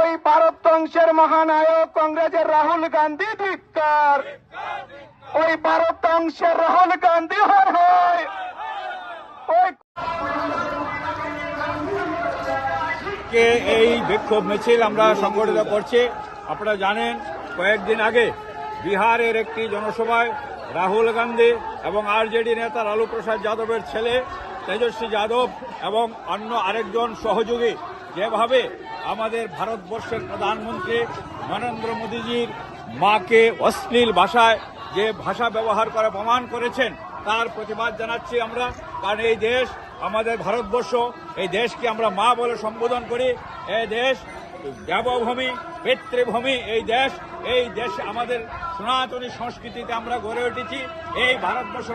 ওই ভারত ধ্বংসের মহানায়ক, কংগ্রেসের রাহুল গান্ধী ধিক্কার। ওই ভারত ধ্বংসের রাহুল গান্ধী হয় হয় কে এই বিক্ষোভ মিছিল আমরা সংগঠিত করছি, আপনারা জানেন, কয়েকদিন আগে বিহারের একটি জনসভায় রাহুল গান্ধী এবং আরজেডি নেতা লালু প্রসাদ যাদবের ছেলে তেজস্বী যাদব এবং অন্য আরেকজন সহযোগী। যেভাবে আমাদের ভারতবর্ষের প্রধানমন্ত্রী নরেন্দ্র মোদীজির মাকে অশ্লীল ভাষায় যে ভাষা ব্যবহার করে প্রমাণ করেছেন, তার প্রতিবাদ জানাচ্ছি আমরা। কারণ এই দেশ আমাদের ভারতবর্ষ, এই দেশকে আমরা মা বলে সম্বোধন করি। এই দেশ দেবভূমি পিতৃভূমি, এই দেশ এই দেশ আমাদের সনাতনী সংস্কৃতিতে আমরা গড়ে উঠেছি। এই ভারতবর্ষ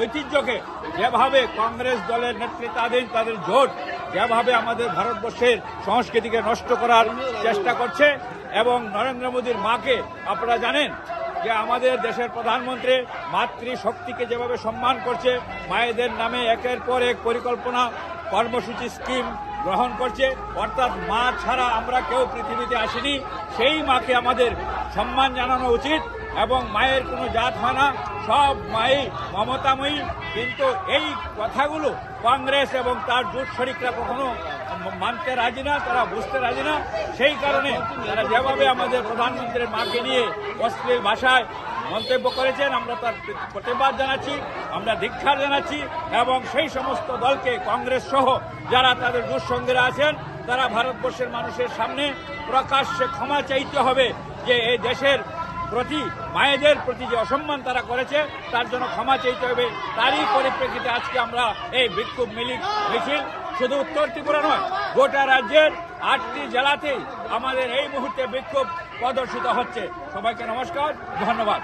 ঐতিহ্যকে যেভাবে কংগ্রেস দলের নেতৃত্বাধীন তাদের জোট, যেভাবে আমাদের ভারতবর্ষের সংস্কৃতিকে নষ্ট করার চেষ্টা করছে এবং নরেন্দ্র মোদীর মাকে, আপনারা জানেন যে আমাদের দেশের প্রধানমন্ত্রী মাতৃশক্তিকে যেভাবে সম্মান করছে, মায়েদের নামে একের পর এক পরিকল্পনা, কর্মসূচি, স্কিম গ্রহণ করছে, অর্থাৎ মা ছাড়া আমরা কেউ পৃথিবীতে আসিনি। সেই মাকে আমাদের সম্মান জানানো উচিত এবং মায়ের কোনো জাত হয় না, সব মাই মমতাময়ী। কিন্তু এই কথাগুলো কংগ্রেস এবং তার জোট শরিকরা কখনো মানতে রাজি না, তারা বুঝতে রাজি না। সেই কারণে তারা যেভাবে আমাদের প্রধানমন্ত্রীর মাকে নিয়ে অশ্লীল ভাষায় মন্তব্য করেছেন, আমরা তার প্রতিবাদ জানাচ্ছি, আমরা দীক্ষা জানাচ্ছি এবং সেই সমস্ত দলকে কংগ্রেস সহ যারা তাদের দুঃসঙ্গীরা আছেন, তারা ভারতবর্ষের মানুষের সামনে প্রকাশ্যে ক্ষমা চাইতে হবে যে এই দেশের প্রতি, মায়েদের প্রতি যে অসম্মান তারা করেছে, তার জন্য ক্ষমা চাইতে হবে। তারই পরিপ্রেক্ষিতে আজকে আমরা এই বিক্ষোভ মিলি মিছিল শুধু উত্তর ত্রিপুরা নয়, গোটা রাজ্যের আটটি জেলাতেই আমাদের এই মুহূর্তে বিক্ষোভ প্রদর্শিত হচ্ছে। সবাইকে নমস্কার, ধন্যবাদ।